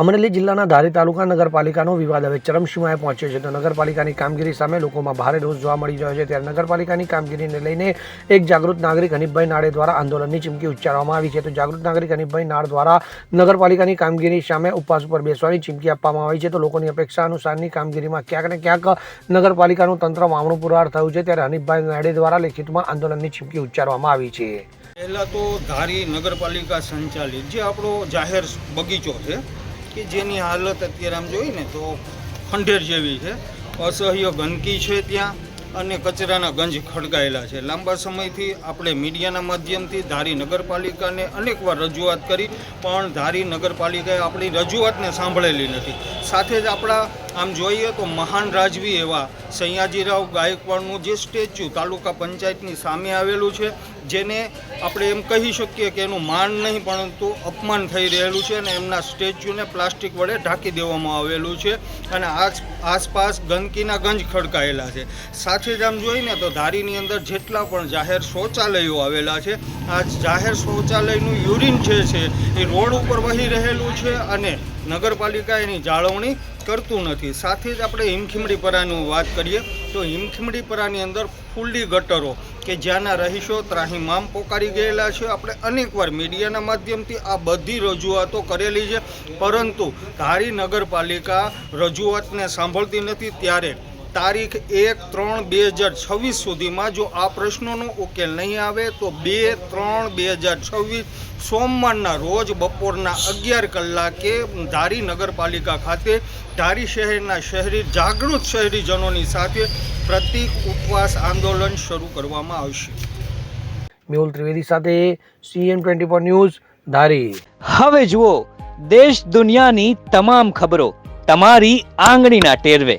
અમરેલી જિલ્લાના ધારી તાલુકા નગરપાલિકાનો વિવાદ હવે ચરમસીમાએ પહોંચ્યો છે. તો નગરપાલિકાની કામગીરી સામે લોકોમાં ભારે રોષ જોવા મળી રહ્યો છે. ત્યારે નગરપાલિકાની કામગીરીને લઈને એક જાગૃત નાગરિક હનીફભાઈ નાડે દ્વારા આંદોલનની ચીમકી ઉચ્ચારવામાં આવી છે. તો જાગૃત નાગરિક હનીફભાઈ નાડ દ્વારા નગરપાલિકાની કામગીરી સામે ઉપવાસ ઉપર બેસવાની ચીમકી આપવામાં આવી છે. તો લોકોની અપેક્ષા અનુસારની કામગીરીમાં ક્યાંક ને ક્યાંક નગરપાલિકાનું તંત્ર વામણું પુરવાર થયું છે. ત્યારે હનીફભાઈ નાડે દ્વારા લેખિતમાં આંદોલનની ચીમકી ઉચ્ચારવામાં આવી છે. પહેલાં તો ધારી નગરપાલિકા સંચાલિત, જે આપણો જાહેર બગીચો છે કે જેની હાલત અત્યારે આમ જોઈએ ને તો ખંડેર જેવી છે. અસહ્ય ગંદકી છે ત્યાં અને કચરાના ગંજ ખડકાયેલા છે. લાંબા સમયથી આપણે મીડિયાના માધ્યમથી ધારી નગરપાલિકાને અનેકવાર રજૂઆત કરી, પણ ધારી નગરપાલિકાએ આપણી રજૂઆતને સાંભળેલી નથી. સાથે જ આપણા, આમ જોઈએ તો મહાન રાજવી એવા સયાજીરાવ ગાયકવાડનું જે સ્ટેચ્યુ તાલુકા પંચાયતની સામે આવેલું છે, જેને આપણે એમ કહી શકીએ કે એનું માન નહીં, પરંતુ અપમાન થઈ રહેલું છે અને એમના સ્ટેચ્યુને પ્લાસ્ટિક વડે ઢાંકી દેવામાં આવેલું છે અને આસ આસપાસ ગંદકીના ગંજ ખડકાયેલા છે. સાથે જ આમ જોઈને તો ધારીની અંદર જેટલા પણ જાહેર શૌચાલયો આવેલા છે, આ જાહેર શૌચાલયનું યુરિન જે છે, એ રોડ ઉપર વહી રહેલું છે અને નગરપાલિકા એની જાળવણી કરતું નથી. સાથે જ આપણે હિમખીમડીપરાનું વાત કરીએ, તો હિમખીમડીપરાની અંદર ખુલ્લી ગટરો કે જ્યાંના રહીશો ત્રાહીમામ પોકારી ગયેલા છે. આપણે અનેકવાર મીડિયાના માધ્યમથી આ બધી રજૂઆતો કરેલી છે. પરંતુ ધારી નગરપાલિકા રજૂઆતને સાંભળતી નથી. ત્યારે તારીખ એક ત્રણ બે હજાર છવ્વીસ સુધીમાં જો આ પ્રશ્નોનો ઉકેલ નહીં આવે તો બે ત્રણ બે હજાર છવ્વીસ સોમવારના રોજ બપોરના અગિયાર કલાકે ધારી નગરપાલિકા ખાતે ધારી શહેરના શહેરી જાગૃત શહેરીજનોની સાથે પ્રતિક ઉપવાસ આંદોલન શરૂ કરવામાં આવશે. મેહુલ ત્રિવેદી સાથે CN twenty four news Dhari. હવે જુઓ દેશ દુનિયાની તમામ ખબરો તમારી આંગળીના ટેરવે.